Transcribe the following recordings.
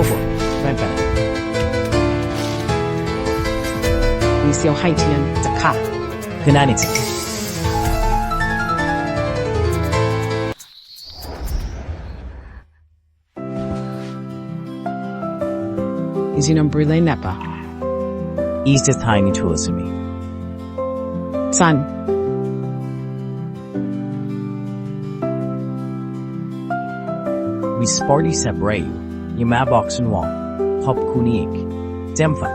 Hovo. Bye bye. Nisiyauhaitian Taka. Humanity. Izinombrile Nepa. East is tiny tulisumi. Sun. We sparty sabrayu. You ma box and walk. Hop kunik. Demfa.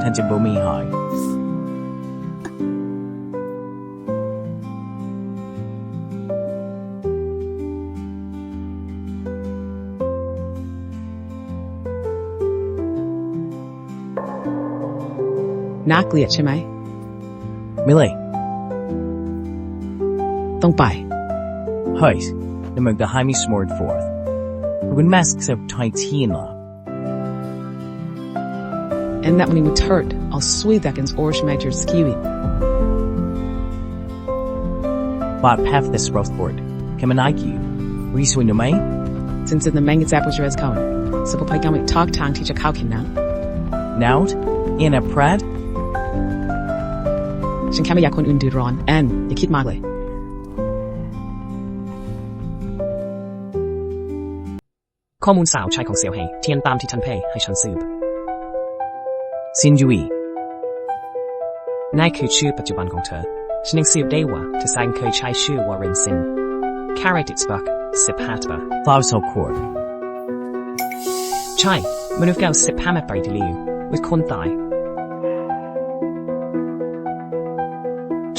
Tente bomi high. น่าเกลียดใช่ไหม Millie. ต้องไป Heis. The mug the Jaime smored forth. when masks of tight And that when he moet hurt als Swedakens oorsmeidjer skiwi. But path this rough board. Kemenaiki. Risu numai? Since in the mangits aperture has come. Sipo paigamik talk tang teacher kaukina. in a prad? Shinkami yakun unduron en yakit magle. ข้อมูลสาวใช้ของเสี่ยวเหเทียนตามที่ท่านเพ่ให้ฉันสืบ Sinjui. นั่นคือชื่อปัจจุบันของเธอ ฉันยังสืบได้ว่าเธอแสดงเคยใช้ชื่อวาเรนซินคาริติสบักสิบห้าตบะ Flaus ho cord. ใช่มนุษย์เก่าสิบห้ามาไปดิลิววิคนตาย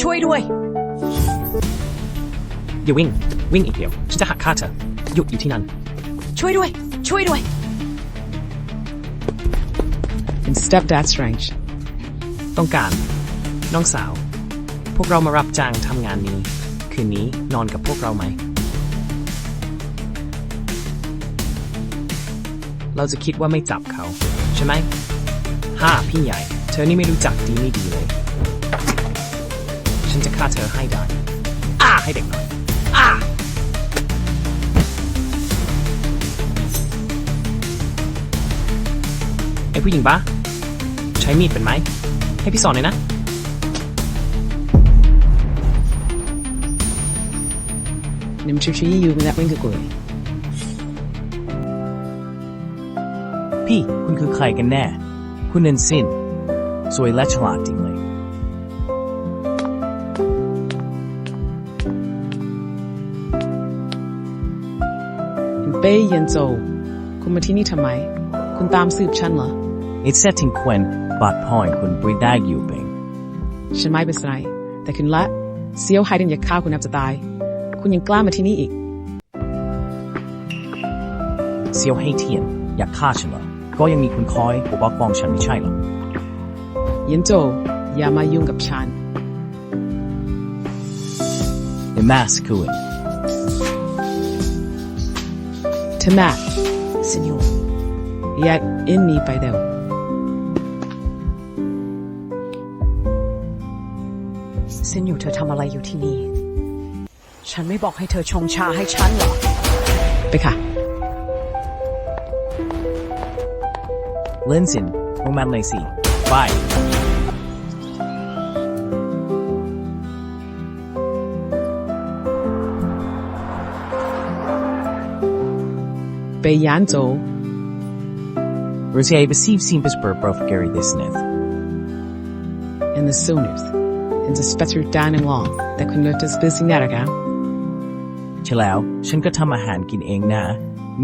ช่วยด้วย อย่าวิ่ง วิ่งอีกเดียว ฉันจะหักฆ่าเธอหยุดอยู่ที่นั่น ช่วยด้วย ช่วยด้วย And stepdad strange. ต้องการ น้องสาว พวกเรามารับจ้างทำงานนี้ คืนนี้นอนกับพวกเราไหม เราจะคิดว่าไม่จับเขา ใช่ไหมฮ่าพี่ใหญ่ เธอนี่ไม่รู้จักดีไม่ดีเลย ฉันจะฆ่าเธอให้ได้ อ้าให้เด็กหน่อย ผู้หญิงปะใช้มีดเป็นไหม ให้พี่สอนหน่อยนะ Nim Chuchi you that wing good. พี่คุณคือใครกันแน่ คุณนันสินสวยและฉลาดจริงเลย And Bay Yenzo. Kumatini Tamai. Kun Tam Soup Chanla. It's setting Quen, but point kun bridag you bing. Shamai Besrai. That can let. Seo hiding your cow kun have to die. Kun yung glamatini ik. เซียวให้เทียนอยากฆ่าฉันเหรอก็ยังมีคุณคอยปกป้องฉันไม่ใช่เหรอ Yenzo. Yama yung gap chan. The mask kuin. Tamat. Senor Yet in me by thou. เซนอยู่เธอทำอะไรอยู่ที่นี่ ฉันไม่บอกให้เธอชงชาให้ฉันเหรอ Beka. Linson, Roman Lacey. Bye. Bay Yanzo. Rosie receive Simpus Burp of Gary this Smith. And the Sooners. And the Spetzer Dan and Long. That kun let us busy naraga. เชลแล้ว ฉันก็ทำอาหารกินเองนะ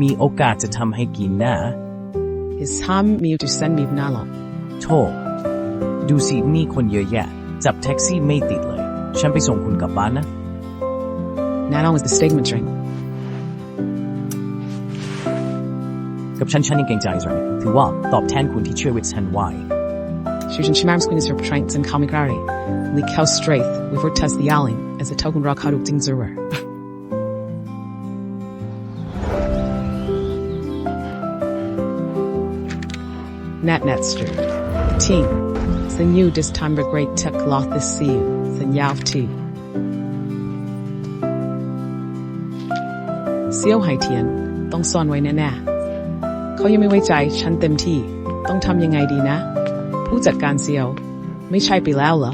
มีโอกาสจะทำให้กินนะ His ham me to send me nalong. โธ่ดูสิมีคนเยอะแยะ จับแท็กซี่ไม่ติดเลย ฉันไปส่งคุณกลับบ้านนะ Nalong is the stigma drink. กับฉันฉันยังเกรงใจเลยถือว่าตอบแทนคุณที่ช่วยวิทย์ฉันไว้ Shushan Shimar's Queen is her pranks and comic rari. Lik House Straith, with her test the Alling, as a token rock haduk ding zerwer. Nat Netster. The team. Sen you this time the great tech loth this see you. Sen yav tea. Seo Haitian. Dong son way na na. เขายังไม่ไว้ใจฉันเต็มที่ ต้องทำยังไงดีนะ ผู้จัดการเซียว ไม่ใช่ไปแล้วเหรอ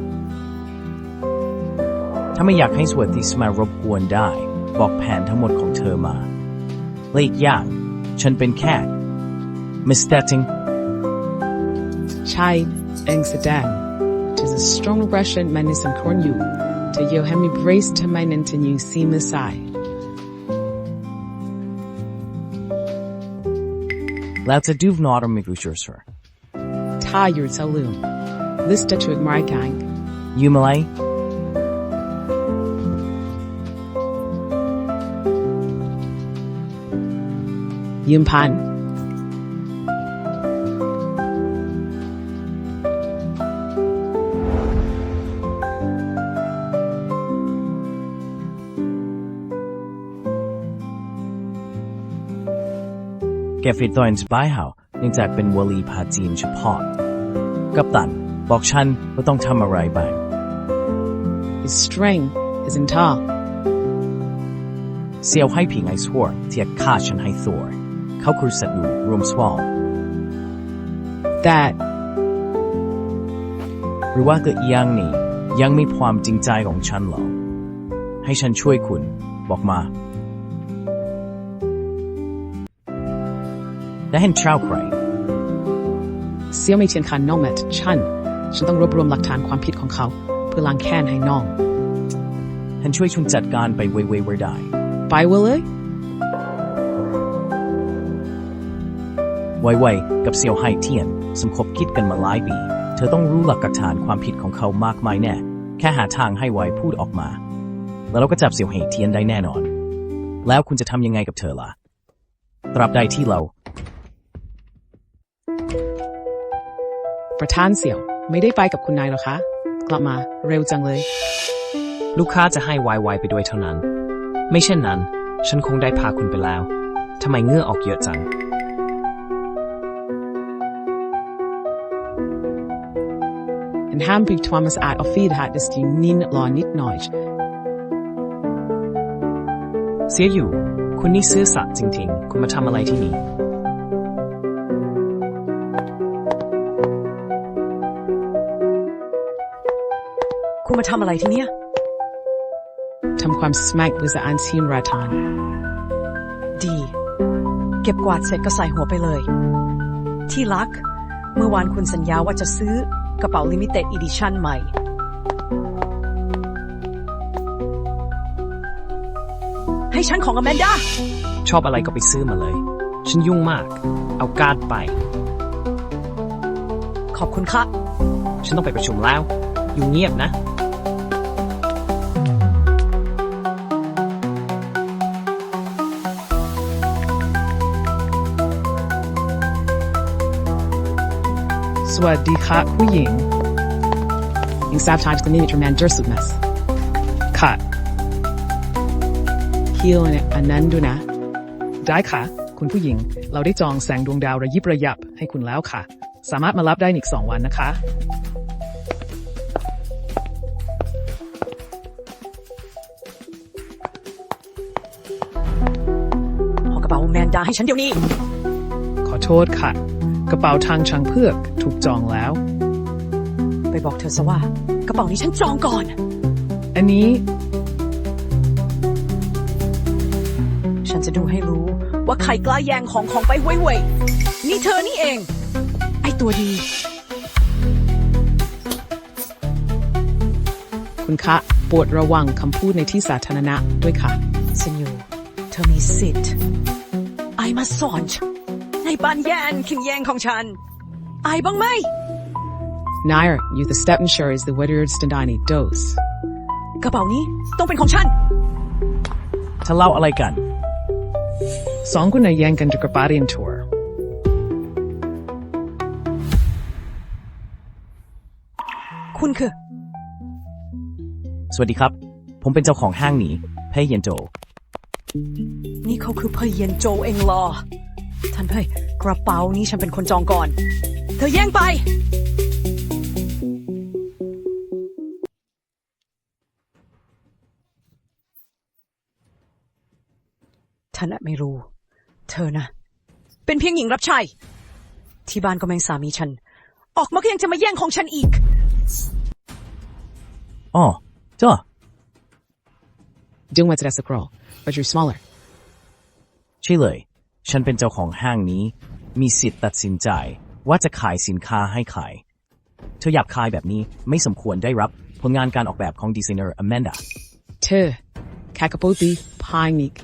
ถ้าไม่อยากให้สวัสดิสมารบกวนได้ บอกแผนทั้งหมดของเธอมาและอีกอย่างฉันเป็นแค่มิสเตอร์ติงๆใช่เองแสดง Tis a strong Russian man is in corn you to you hemi brace to my into you see the side แล้วจะดูวนอร์มิกรูเชอร์เซอร์ถ้าอยู่จะลืม list to ignore gang ยูมาไล ยืมพันแกฟิตตอนสบายเฮาเนื่องจากเป็นวลีพาจีนเฉพาะ กัปตันบอกฉันว่าต้องทำอะไรบ้าง his string is in tall เซียวให้ผิงไอสวอร์ที่จะฆ่าฉันให้ตัว เขาคือศัตรูรวมสวอล that หรือว่าเกิดยังนี้ยังมีความจริงใจของฉันเหรอ ให้ฉันช่วยคุณบอกมา และเห็นเช้าใครเซียวไม่เทียนคันน้องแมทฉัน ฉันต้องรวบรวมหลักฐานความผิดของเขา เพื่อล้างแค้นให้น้องท่านช่วยชุนจัดการไปเว่ยๆได้ ไปเวะเลย ไวๆกับเซียวไฮเทียนสมคบคิดกันมาหลายปี เธอต้องรู้หลักฐานความผิดของเขามากมายแน่ แค่หาทางให้ไวพูดออกมา แล้วเราก็จับเซียวไฮเทียนได้แน่นอน แล้วคุณจะทำยังไงกับเธอล่ะ ตราบใดที่เรา ประธานเสี่ยว ไม่ได้ไปกับคุณนายหรอคะ กลับมาเร็วจังเลย ลูกค้าจะให้ไวๆไปด้วยเท่านั้น ไม่เช่นนั้น ฉันคงได้พาคุณไปแล้วทำไมเหงื่อออกเยอะจัง en ham byggt Thomas är och fid här det styr nin la nitt noj. เสียอยู่คุณนี่ซื่อสัตย์จริงๆ คุณมาทำอะไรที่นี่ คุณมาทำอะไรที่เนี่ย Tam kwam smack was the ansin ratan. ดี เก็บกวาดเสร็จก็ใส่หัวไปเลย ที่รัก เมื่อวานคุณสัญญาว่าจะซื้อ กระเป๋าลิมิเต็ดอีดิชั่นใหม่ให้ฉันของอแมนดา ชอบอะไรก็ไปซื้อมาเลย ฉันยุ่งมาก เอาการ์ดไป ขอบคุณค่ะ ฉันต้องไปประชุมแล้ว อยู่เงียบนะ วัสดีค่ะผู้หญิงยังทราบทางจะนี่ทรมานเจอร์สุดนัสค่ะคิวเนี่ยอันนั้นดูนะ ได้ค่ะ คุณผู้หญิง เราได้จองแสงดวงดาวระยิบระยับให้คุณแล้วค่ะ สามารถมารับได้ในอีกสองวันนะคะ เอากระเป๋าแมนดาให้ฉันเดี๋ยวนี้ ขอโทษค่ะ กระเป๋าทางช้างเพือกถูกจองแล้ว ไปบอกเธอซะว่า กระเป๋านี้ฉันจองก่อน อันนี้ ฉันจะดูให้รู้ว่าใครกล้าแย่งของของไปเว่ยๆนี่เธอนี่เอง ไอตัวดี คุณคะโปรดระวังคำพูดในที่สาธารณะด้วยค่ะเซนยูเธอมีสิทธิ์ไอมาสอนฉัน ในบ้านแย่นขิงแย่งของฉันไอบ้างไหม Nair, you the step ensure is the Whittier Standani dose. กระเป๋านี้ต้องเป็นของฉันเธอเล่าอะไรกันสองคนน่ะแย่งกันจากกระบาดนทัวร์คุณคือ สวัสดีครับ ผมเป็นเจ้าของห้างนี้เพยเยนโจ นี่เขาคือเพยเย็นโจเองเหรอ ท่านเพยกระเป๋านี้ฉันเป็นคนจองก่อน เธอแย่งไป ท่านอาจไม่รู้ เธอนะ เป็นเพียงหญิงรับใช้ที่บ้านก็แม่งสามีฉัน ออกมาก็ยังจะมาแย่งของฉันอีก อ๋อเจ้า Doing what's that's a girl but you're smaller ใช่เลย ฉันเป็นเจ้าของห้างนี้ มีสิทธิ์ตัดสินใจว่าจะขายสินค้าให้ใครเธอหยาบคายแบบนี้ไม่สมควรได้รับผลงานการออกแบบของดีไซเนอร์อแมนดาเธอ Kakapothi Painik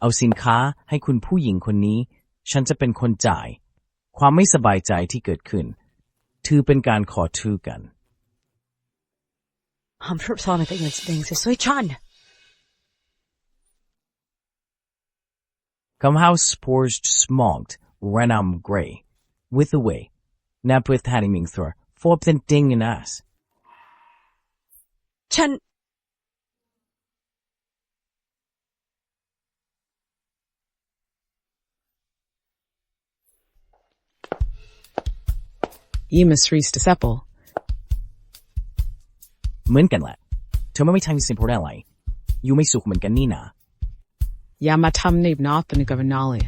เอาสินค้าให้คุณผู้หญิงคนนี้ ฉันจะเป็นคนจ่าย ความไม่สบายใจที่เกิดขึ้น ถือเป็นการขอทื่อกัน I'm sure Sonic thinks things 땡겨진 땡스 chan how spores smogged, renam grey, with away, Thor, for forbthen ding in us. Chan Yimus rees to. เหมือนกันแหละ เธอไม่ไม่ทำสิ่งพวกนั้นอะไรอยู่ไม่สุขเหมือนกันนี่นะ Yamatam Nave North and Governale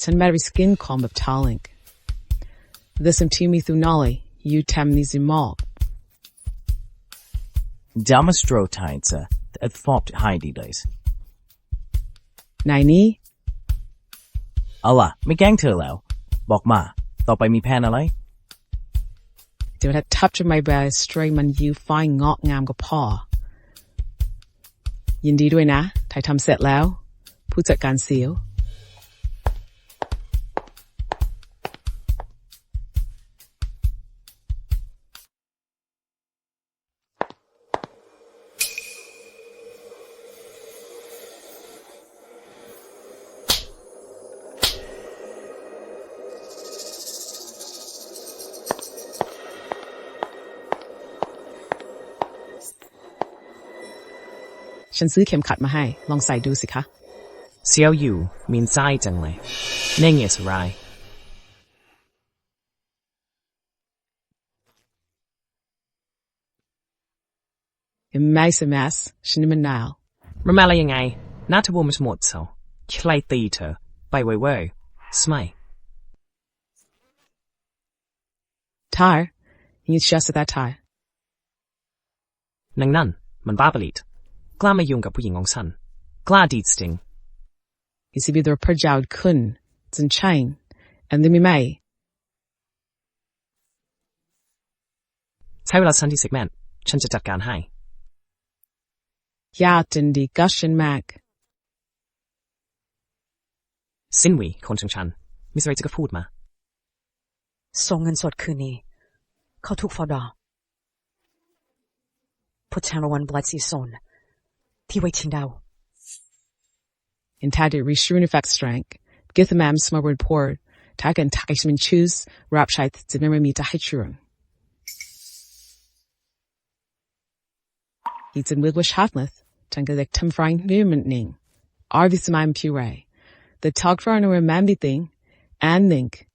Tan Mary Skin Comb of Talink This am Timi Thunali You Tam Nizimal ดามาสโตรไทน์จะอัดฟอบไฮดีเลย Naini เอาล่ะไม่แกล้งเธอแล้วบอกมาต่ They would have touched my ยมันยิ้วฝ้ายงอกงามกว่าพ่อ ยินดีด้วยนะ ถ่ายทำเสร็จแล้ว ผู้จัดการเสียว ฉันซื้อเข็มขัดมาให้ ลองใส่ดูสิคะ เซียวอยู่มีนไส้จังเลยเน่งเอสไรเอ็มไม่สมัสฉันนี่มันหนาวมันมาอะไรยังไงน่าจะบวมหมดเซลใครตีเธอ ไปเว่ยเว่ยสมัย tire you just at that tire นังนั่นมันบ้าปลิด กล้ามายุ่งกับผู้หญิงของฉัน กล้าดีดสติง you see be the perjowd kun in chain and the me may ใช้เวลาฉันที่สิกแมนฉันจะจัดการให้ yat in the gushin mag สิ้นวีคนของฉันมีอะไรจะพูดมาส่งเงินสดคืนนี้ เขาถูกฟอดอพุทธา รวันบลัดซีโซนที่ไว้ทิ้งดาว in tade reshrun effect strength get the mam smart port tag and tag min choose rap shite to memory me to hitrun He's in Wigwish Hatleth, Tangadek Tim Frank Newman Ning, Arvis Mime Puree, the talk for no remember thing, and think.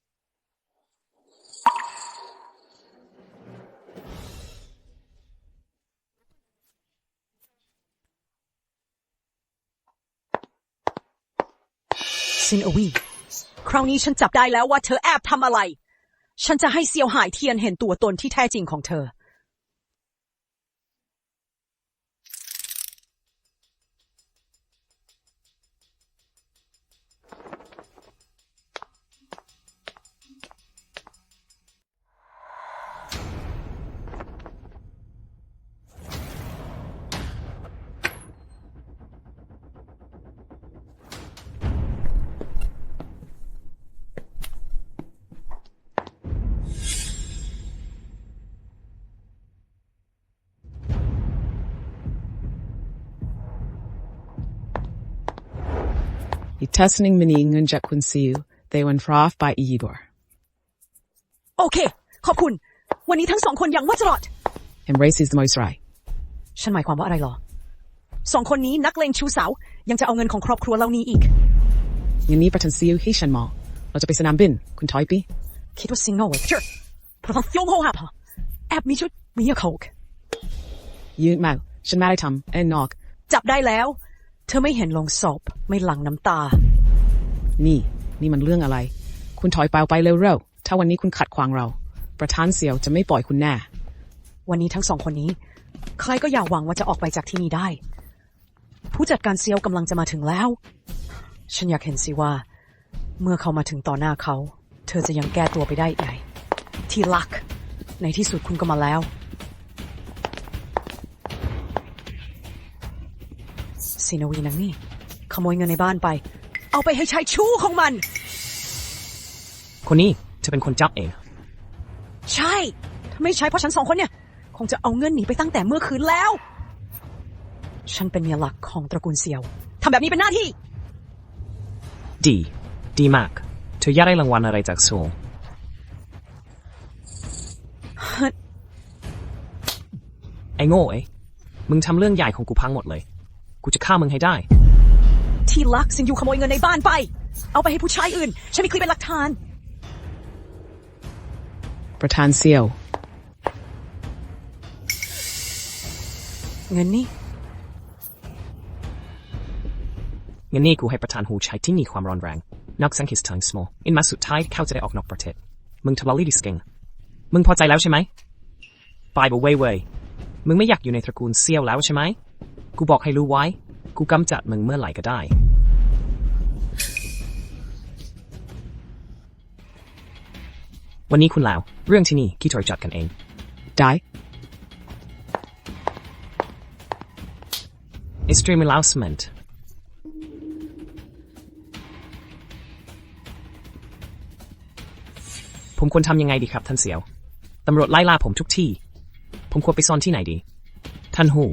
ชินอวีคราวนี้ฉันจับได้แล้วว่าเธอแอบทำอะไร ฉันจะให้เซียวหายเทียนเห็นตัวตนที่แท้จริงของเธอ testing mini ngunjak kun siu, they went off by Iyibor. โอเค ขอบคุณ วันนี้ทั้งสองคนยังว่าจะรอด Embrace is the most right. ฉันหมายความว่าอะไรหรอ สองคนนี้นักเลงชูสาว ยังจะเอาเงินของครอบครัวเรานี้อีก Yan ni patan siu he shan mo. Lo จะไปสนามบิน คุณถอยปีคิดว่าซิงโง่เว้ยเชื่อเพราะทั้งฟยงโฮหับฮะแอบมีชุดมีโคกยืนเมาฉันไม่ได้ทำเอ็นนอก จับได้แล้ว เธอไม่เห็นลงศพไม่หลั่งน้ำตา นี่ นี่มันเรื่องอะไร คุณถอยไปไปเร็วๆถ้าวันนี้คุณขัดขวางเรา ประธานเสี่ยวจะไม่ปล่อยคุณแน่ วันนี้ทั้งสองคนนี้ ใครก็อย่าหวังว่าจะออกไปจากที่นี่ได้ ผู้จัดการเซียวกำลังจะมาถึงแล้ว ฉันอยากเห็นสิว่า เมื่อเขามาถึงต่อหน้าเขา เธอจะยังแก้ตัวไปได้ไงที่รัก ในที่สุดคุณก็มาแล้ว สินวีนังนี่ ขโมยเงินในบ้านไป เอาไปให้ชายชู้ของมัน คนนี้จะเป็นคนจับเอง ใช่ ถ้าไม่ใช่เพราะฉันสองคนเนี่ย คงจะเอาเงินหนีไปตั้งแต่เมื่อคืนแล้ว ฉันเป็นเมียหลักของตระกูลเซียวทำแบบนี้เป็นหน้าที่ ดี ดีมาก เธออยากได้รางวัลอะไรจากโซลไอ้โง่เอ้ยมึงทำเรื่องใหญ่ของกูพังหมดเลย กูจะฆ่ามึงให้ได้ ที่ลักสิงอยู่ขโมยเงินในบ้านไป เอาไปให้ผู้ชายอื่น ฉันมีคลิปเป็นหลักฐาน ประธานเสี่ยว เงินนี่งั้นนี่กูให้ประธานหูใช้ที่มีความร้อนแรงนอกสังคิสทางสมอลอินมาสุดท้ายเขาจะได้ออกนอกประเทศ มึงทำลายดิสเก่งมึงพอใจแล้วใช่ไหมไปบ่เว่ยเว่ยมึงไม่อยากอยู่ในตระกูลเซียวแล้วใช่ไหม กูบอกให้รู้ไว้ กูกำจัดมึงเมื่อไหร่ก็ได้ วันนี้คุณแล้วเรื่องที่นี่คิดถอยจัดกันเอง ได้ Extreme announcement ผมควรทำยังไงดีครับท่านเสียว ตำรวจไล่ล่าผมทุกที่ ผมควรไปซ่อนที่ไหนดี ท่านหู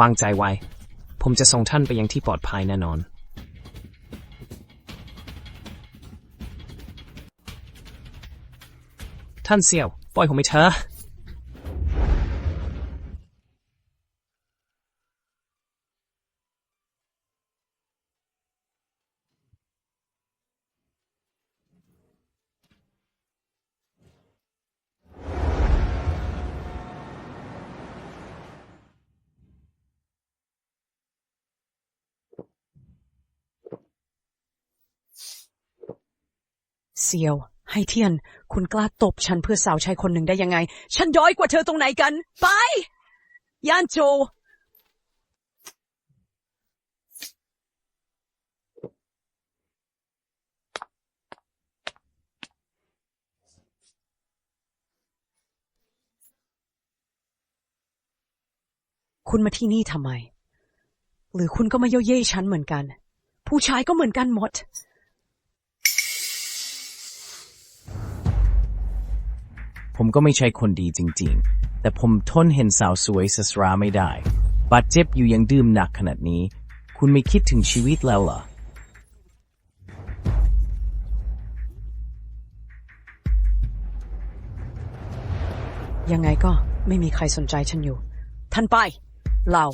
วางใจไว้ ผมจะส่งท่านไปยังที่ปลอดภัยแน่นอนท่านเสี่ยว ปล่อยผมไปเถอะ เซียวให้เทียน คุณกล้าตบฉันเพื่อสาวใช้คนหนึ่งได้ยังไง ฉันด้อยกว่าเธอตรงไหนกัน ไป ย่านโจ คุณมาที่นี่ทำไม หรือคุณก็มาเย่เย่ฉันเหมือนกัน ผู้ชายก็เหมือนกันหมด ผมก็ไม่ใช่คนดีจริงๆ แต่ผมทนเห็นสาวสวยสสราไม่ได้ บาดเจ็บอยู่ยังดื่มหนักขนาดนี้ คุณไม่คิดถึงชีวิตแล้วเหรอยังไงก็ไม่มีใครสนใจฉันอยู่ ท่านไป เรา